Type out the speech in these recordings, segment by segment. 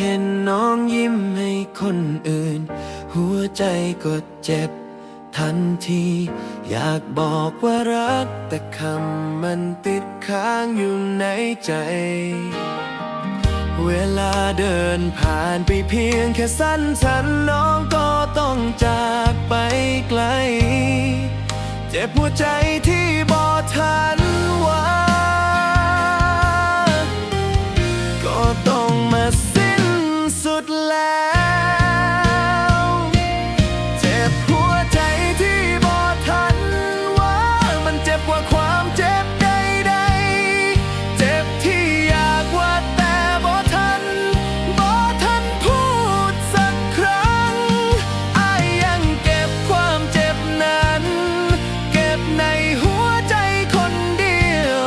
เห็นน้องยิ้มให้คนอื่น หัวใจก็เจ็บทันที อยากบอกว่ารัก แต่คำมันติดค้างอยู่ในใจ เวลาเดินผ่านไปเพียงแค่สั้นสันน้องก็ต้องจากไปไกล เจ็บหัวใจ มันเจ็บกว่าความเจ็บใดๆ เจ็บที่อยากว่าแต่บอทันบอทันพูดสักครั้งอายยังเก็บความเจ็บนั้น เก็บในหัวใจคนเดียว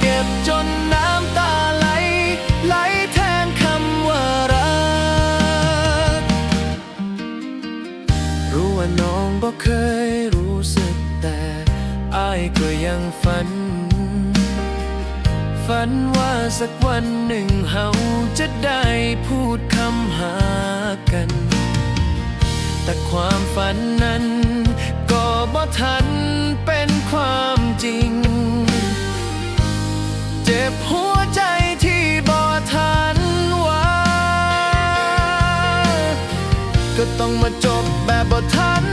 เก็บจนน้ำตาไหล ไหลแทนคำว่ารัก รู้ว่าน้องบอกเคยรู้ อายก็ยังฝัน ฝันว่าสักวันหนึ่งเฮาจะได้พูดคำหากัน แต่ความฝันนั้น ก็บ่ทันเป็นความจริง เจ็บหัวใจที่บ่ทันว่าก็ต้องมาจบแบบบ่ทัน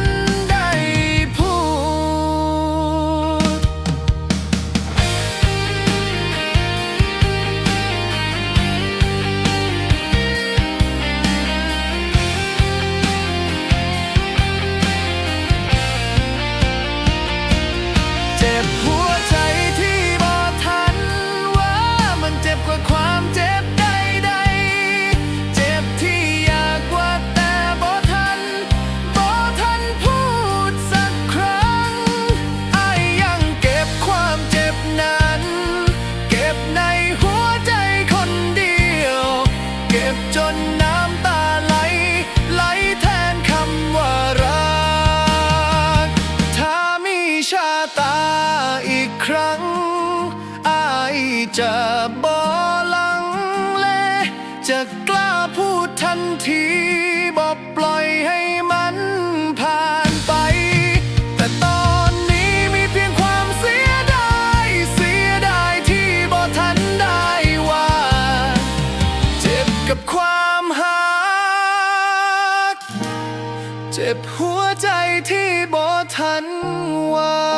เจ็ จะบอลังเล จะกล้าพูดทันทีบอกปล่อยให้มันผ่านไป แต่ตอนนี้มีเพียงความเสียดายเสียดายที่บอทันได้ว่า เจ็บกับความหัก เจ็บหัวใจที่บ่ทันว่า